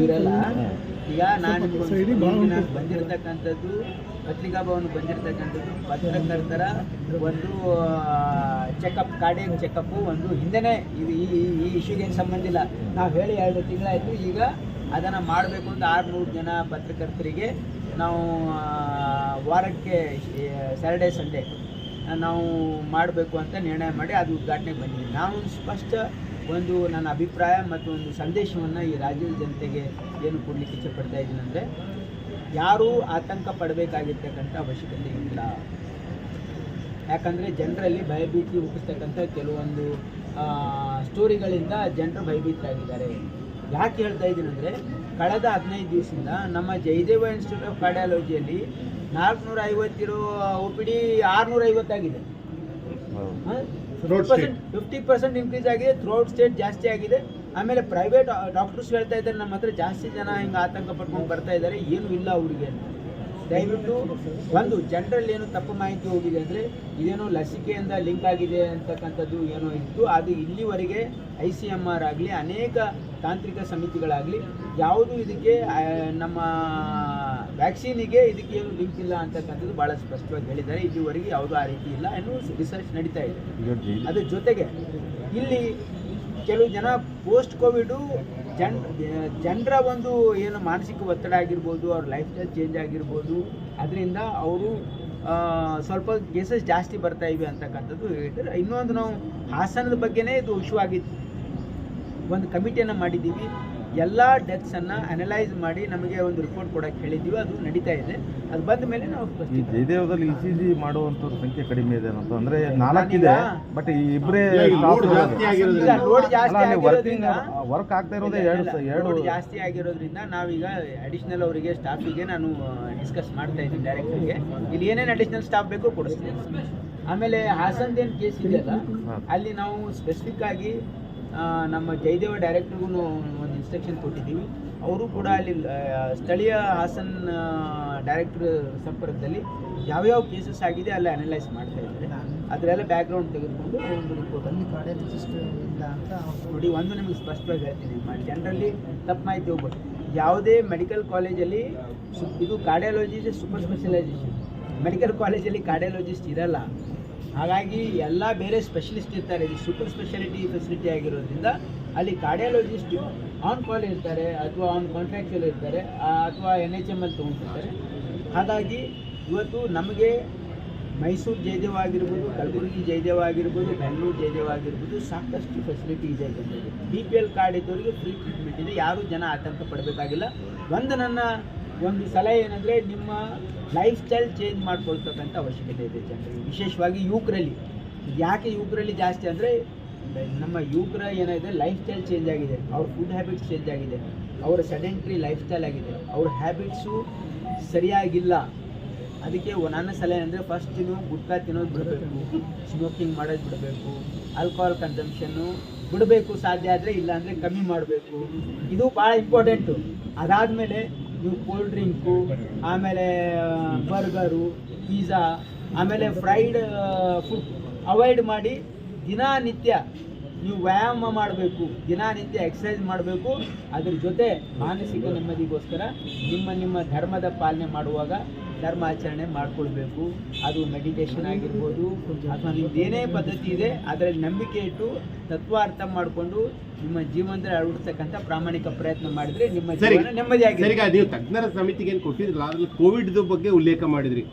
ಇರಲ್ಲ ಈಗ ನಾನು ಬಂದಿರತಕ್ಕಂಥದ್ದು ಪತ್ರಿಕಾ ಭವನ ಬಂದಿರತಕ್ಕಂಥದ್ದು ಪತ್ರಕರ್ತರ ಒಂದು ಚೆಕಪ್ ಕಾರ್ಡಿಯಕ್ ಚೆಕಪ್ಪು ಒಂದು ಹಿಂದೆನೇ ಇದು ಈ ಈ- ಇಶ್ಯೂಗೆ ಸಂಬಂಧ ಇಲ್ಲ. ನಾವು ಹೇಳಿ ಎರಡು ತಿಂಗಳಾಯಿತು ಈಗ ಅದನ್ನು ಮಾಡಬೇಕು ಅಂತ ಆರುನೂರು ಜನ ಪತ್ರಕರ್ತರಿಗೆ ನಾವು ವಾರಕ್ಕೆ ಸ್ಯಾಟರ್ಡೇ ಸಂಡೇ ನಾವು ಮಾಡಬೇಕು ಅಂತ ನಿರ್ಣಯ ಮಾಡಿ ಅದು ಉದ್ಘಾಟನೆಗೆ ಬಂದಿದ್ದೀವಿ ನಾವು ಸ್ಪಷ್ಟ ಒಂದು ನನ್ನ ಅಭಿಪ್ರಾಯ ಮತ್ತು ಒಂದು ಸಂದೇಶವನ್ನು ಈ ರಾಜ್ಯದ ಜನತೆಗೆ ಏನು ಕೊಡಲಿಕ್ಕೆ ಇಷ್ಟಪಡ್ತಾ ಇದ್ದೀನಿ ಅಂದರೆ, ಯಾರೂ ಆತಂಕ ಪಡಬೇಕಾಗಿರ್ತಕ್ಕಂಥ ಅವಶ್ಯಕತೆ ಇಲ್ಲ. ಯಾಕಂದರೆ ಜನರಲ್ಲಿ ಭಯಭೀತಿ ಹುಟ್ಟಿಸ್ತಕ್ಕಂಥ ಕೆಲವೊಂದು ಸ್ಟೋರಿಗಳಿಂದ ಜನರು ಭಯಭೀತರಾಗಿದ್ದಾರೆ. ಯಾಕೆ ಹೇಳ್ತಾ ಇದ್ದೀನಿ ಅಂದರೆ, ಕಳೆದ ಹದಿನೈದು ದಿವಸದಿಂದ ನಮ್ಮ ಜಯದೇವ ಇನ್ಸ್ಟಿಟ್ಯೂಟ್ ಆಫ್ ಕಾರ್ಡಿಯಾಲಜಿಯಲ್ಲಿ ನಾಲ್ಕುನೂರ ಐವತ್ತಿರೋ ಒ ಪಿ ಡಿ ಆರುನೂರ ಐವತ್ತಾಗಿದೆ ಫಿಫ್ಟಿ ಪರ್ಸೆಂಟ್ ಇನ್ಕ್ರೀಸ್ ಆಗಿದೆ ಥ್ರೌಟ್ ಸ್ಟೇಟ್ ಜಾಸ್ತಿ ಆಗಿದೆ. ಆಮೇಲೆ ಪ್ರೈವೇಟ್ ಡಾಕ್ಟರ್ಸ್ ಹೇಳ್ತಾ ಇದ್ದಾರೆ ನಮ್ಮ ಹತ್ರ ಜಾಸ್ತಿ ಜನ ಹಿಂಗೆ ಆತಂಕ ಪಟ್ಕೊಂಡು ಬರ್ತಾ ಇದ್ದಾರೆ ಏನು ಇಲ್ಲ ಅವರಿಗೆ ದಯವಿಟ್ಟು ಒಂದು ಜನರಲ್ಲಿ ಏನು ತಪ್ಪು ಮಾಹಿತಿ ಹೋಗಿದೆ ಅಂದರೆ ಇದೇನೋ ಲಸಿಕೆಯಿಂದ ಲಿಂಕ್ ಆಗಿದೆ ಅಂತಕ್ಕಂಥದ್ದು ಏನೋ ಇತ್ತು. ಅದು ಇಲ್ಲಿವರೆಗೆ ಐ ಸಿ ಎಂ ಆರ್ ಆಗಲಿ ಅನೇಕ ತಾಂತ್ರಿಕ ಸಮಿತಿಗಳಾಗಲಿ ಯಾವುದು ಇದಕ್ಕೆ ನಮ್ಮ ವ್ಯಾಕ್ಸಿನಿಗೆ ಇದಕ್ಕೆ ಏನು ಲಿಂಕ್ ಇಲ್ಲ ಅಂತಕ್ಕಂಥದ್ದು ಭಾಳ ಸ್ಪಷ್ಟವಾಗಿ ಹೇಳಿದ್ದಾರೆ. ಇದುವರೆಗೆ ಯಾವುದೂ ಆ ರೀತಿ ಇಲ್ಲ ಎನ್ನುವ ರಿಸರ್ಚ್ ನಡೀತಾ ಇದೆ. ಅದ್ರ ಜೊತೆಗೆ ಇಲ್ಲಿ ಕೆಲವು ಜನ ಪೋಸ್ಟ್ ಕೋವಿಡು ಜನ್ ಜನರ ಒಂದು ಏನು ಮಾನಸಿಕ ಒತ್ತಡ ಆಗಿರ್ಬೋದು ಅವ್ರ ಲೈಫ್ ಸ್ಟೈಲ್ ಚೇಂಜ್ ಆಗಿರ್ಬೋದು ಅದರಿಂದ ಅವರು ಸ್ವಲ್ಪ ಕೇಸಸ್ ಜಾಸ್ತಿ ಬರ್ತಾ ಇವೆ ಅಂತಕ್ಕಂಥದ್ದು ಹೇಳ್ತಾರೆ ಇನ್ನೊಂದು ನಾವು ಹಾಸನದ ಬಗ್ಗೆನೇ ಇದು ವಿಶ್ವ ಆಗಿತ್ತು ಒಂದು ಕಮಿಟಿಯನ್ನು ಮಾಡಿದ್ದೀವಿ. ಎಲ್ಲ ಡೆತ್ಸನ್ನು ಅನಲೈಸ್ ಮಾಡಿ ನಮಗೆ ಒಂದು ರಿಪೋರ್ಟ್ ಕೊಡೋಕ್ಕೆ ಹೇಳಿದ್ದೀವಿ. ಅದು ನಡೀತಾ ಇದೆ. ಅದು ಬಂದ ಮೇಲೆ ನಾವು ಈ ಜಯದೇವದಲ್ಲಿ ಇ ಸಿ ಜಿ ಮಾಡುವಂಥವ್ರ ಸಂಖ್ಯೆ ಕಡಿಮೆ ಇದೆ ಅಂತ ಅಂದ್ರೆ ನಾಲ್ಕಿದೆ ಬಟ್ ಈ ಇಬ್ಬರೇ ಜಾಸ್ತಿ ಲೋಡ್ ಆಗಿರೋದ್ರಿಂದ ವರ್ಕ್ ಆಗ್ತಾ ಇರೋದೇ ಎರಡು ಎರಡು ಜಾಸ್ತಿ ಆಗಿರೋದ್ರಿಂದ ನಾವೀಗ ಅಡಿಷನಲ್ ಅವರಿಗೆ ಸ್ಟಾಫಿಗೆ ನಾನು ಡಿಸ್ಕಸ್ ಮಾಡ್ತಾ ಇದ್ದೀನಿ ಡೈರೆಕ್ಟರ್ಗೆ ಇಲ್ಲಿ ಏನೇನು ಅಡಿಷನಲ್ ಸ್ಟಾಫ್ ಬೇಕು ಕೊಡಿಸ್ತೀನಿ. ಆಮೇಲೆ ಹಾಸನ್ದೇನು ಕೇಸ್ ಇದೆಯಲ್ಲ. ಅಲ್ಲಿ ನಾವು ಸ್ಪೆಸಿಫಿಕ್ ಆಗಿ ನಮ್ಮ ಜಯದೇವ ಡೈರೆಕ್ಟ್ರಿಗೂ ಒಂದು ಇನ್ಸ್ಟ್ರಕ್ಷನ್ ಕೊಟ್ಟಿದ್ದೀವಿ. ಅವರು ಕೂಡ ಅಲ್ಲಿ ಸ್ಥಳೀಯ ಹಾಸನ್ ಡೈರೆಕ್ಟ್ರ್ ಸಂಪರ್ಕದಲ್ಲಿ ಯಾವ್ಯಾವ ಕೇಸಸ್ ಆಗಿದೆ ಅಲ್ಲಿ ಅನಲೈಸ್ ಮಾಡ್ತಾ ಇದ್ದಾರೆ. ಅದರೆಲ್ಲ ಬ್ಯಾಕ್ಗ್ರೌಂಡ್ ತೆಗೆದುಕೊಂಡು ಒಂದು ರಿಪೋರ್ಟ್ ಅಲ್ಲಿ ಕಾರ್ಡಿಯಾಲಜಿಸ್ಟ್ ಇಲ್ಲ ಅಂತ ನೋಡಿ ಒಂದು ನಿಮಗೆ ಸ್ಪಷ್ಟವಾಗಿ ಹೇಳ್ತೀನಿ. ಮಾಡಿ ಜನರಲ್ಲಿ ತಪ್ಪು ಮಾಹಿತಿ ಹೋಗ್ಬೋದು. ಯಾವುದೇ ಮೆಡಿಕಲ್ ಕಾಲೇಜಲ್ಲಿ ಸು ಇದು ಕಾರ್ಡಿಯಾಲಜಿ ಸೂಪರ್ ಸ್ಪೆಷಲೈಸೇಷನ್ ಮೆಡಿಕಲ್ ಕಾಲೇಜಲ್ಲಿ ಕಾರ್ಡಿಯಾಲಜಿಸ್ಟ್ ಇರಲ್ಲ. ಹಾಗಾಗಿ ಎಲ್ಲ ಬೇರೆ ಸ್ಪೆಷಲಿಸ್ಟ್ ಇರ್ತಾರೆ. ಇದು ಸೂಪರ್ ಸ್ಪೆಷಾಲಿಟಿ ಫೆಸಿಲಿಟಿ ಆಗಿರೋದ್ರಿಂದ ಅಲ್ಲಿ ಕಾರ್ಡಿಯಾಲಜಿಸ್ಟ್ ಆನ್ ಕಾಲ್ ಇರ್ತಾರೆ ಅಥವಾ ಆನ್ ಕಾಂಟ್ರಾಕ್ಟಲ್ಲಿ ಇರ್ತಾರೆ ಅಥವಾ ಎನ್ ಎಚ್ ಎಂ ಅಲ್ಲಿ ತೊಗೊಂಡಿರ್ತಾರೆ. ಹಾಗಾಗಿ ಇವತ್ತು ನಮಗೆ ಮೈಸೂರು ಜಯದೇವ ಆಗಿರ್ಬೋದು ಕಲಬುರಗಿ ಜಯದೇವ ಆಗಿರ್ಬೋದು ಬೆಂಗಳೂರು ಜಯದೇವ ಆಗಿರ್ಬೋದು ಸಾಕಷ್ಟು ಫೆಸಿಲಿಟಿ ಇದೆ ಬಿ ಪಿ ಎಲ್ ಕಾರ್ಡ್ ಇದ್ದವರಿಗೆ ಫ್ರೀ ಟ್ರೀಟ್ಮೆಂಟ್ ಇದೆ. ಯಾರೂ ಜನ ಆತಂಕ ಪಡಬೇಕಾಗಿಲ್ಲ. ಒಂದು ನನ್ನ ಒಂದು ಸಲಹೆ ಏನಂದರೆ ನಿಮ್ಮ ಲೈಫ್ ಸ್ಟೈಲ್ ಚೇಂಜ್ ಮಾಡ್ಕೊಳ್ತಕ್ಕಂಥ ಅವಶ್ಯಕತೆ ಇದೆ ಜನರಿಗೆ. ವಿಶೇಷವಾಗಿ ಯುವಕರಲ್ಲಿ. ಯಾಕೆ ಯುವಕರಲ್ಲಿ ಜಾಸ್ತಿ ಅಂದರೆ ನಮ್ಮ ಯುವಕರ ಏನಾಗಿದೆ ಲೈಫ್ ಸ್ಟೈಲ್ ಚೇಂಜ್ ಆಗಿದೆ. ಅವ್ರ ಫುಡ್ ಹ್ಯಾಬಿಟ್ಸ್ ಚೇಂಜ್ ಆಗಿದೆ. ಅವರ ಸೆಡೆಂಟ್ರಿ ಲೈಫ್ ಸ್ಟೈಲ್ ಆಗಿದೆ. ಅವ್ರ ಹ್ಯಾಬಿಟ್ಸು ಸರಿಯಾಗಿಲ್ಲ. ಅದಕ್ಕೆ ನನ್ನ ಸಲಹೆ ಅಂದರೆ ಫಸ್ಟ್ ನೀವು ಗುಟ್ಕಾ ತಿನ್ನೋದು ಬಿಡಬೇಕು. ಸ್ಮೋಕಿಂಗ್ ಮಾಡೋದು ಬಿಡಬೇಕು. ಆಲ್ಕೋಹಾಲ್ ಕನ್ಸಂಪ್ಷನ್ನು ಬಿಡಬೇಕು. ಸಾಧ್ಯ ಆದರೆ ಇಲ್ಲಾಂದರೆ ಕಮ್ಮಿ ಮಾಡಬೇಕು. ಇದು ಭಾಳ ಇಂಪಾರ್ಟೆಂಟು ಅದಾದಮೇಲೆ ನೀವು ಕೋಲ್ಡ್ ಡ್ರಿಂಕು ಆಮೇಲೆ ಬರ್ಗರು ಪಿಜ್ಜಾ ಆಮೇಲೆ ಫ್ರೈಡ್ ಫುಡ್ ಅವಾಯ್ಡ್ ಮಾಡಿ ದಿನನಿತ್ಯ ನೀವು ವ್ಯಾಯಾಮ ಮಾಡಬೇಕು ದಿನನಿತ್ಯ ಎಕ್ಸಸೈಸ್ ಮಾಡಬೇಕು ಅದ್ರ ಜೊತೆ ಮಾನಸಿಕ ನೆಮ್ಮದಿಗೋಸ್ಕರ ನಿಮ್ಮ ನಿಮ್ಮ ಧರ್ಮದ ಪಾಲನೆ ಮಾಡುವಾಗ ಧರ್ಮ ಆಚರಣೆ ಮಾಡ್ಕೊಳ್ಬೇಕು. ಅದು ಮೆಡಿಟೇಷನ್ ಆಗಿರ್ಬೋದು ಅಥವಾ ನಿಮ್ದು ಏನೇ ಪದ್ಧತಿ ಇದೆ ಅದರಲ್ಲಿ ನಂಬಿಕೆ ಇಟ್ಟು ತತ್ವಾರ್ಥ ಮಾಡಿಕೊಂಡು ನಿಮ್ಮ ಜೀವನದಲ್ಲಿ ಅಳವಡಿಸ್ತಕ್ಕಂಥ ಪ್ರಾಮಾಣಿಕ ಪ್ರಯತ್ನ ಮಾಡಿದ್ರೆ ನಿಮ್ಮ ಜೀವನ ನೆಮ್ಮದಿಯಾಗಿ ನೀವು ತಜ್ಞರ ಸಮಿತಿಗೆ ಏನು ಕೊಟ್ಟಿದ್ರಲ್ಲ ಅದರಲ್ಲಿ ಕೋವಿಡ್ ಬಗ್ಗೆ ಉಲ್ಲೇಖ ಮಾಡಿದ್ರಿ.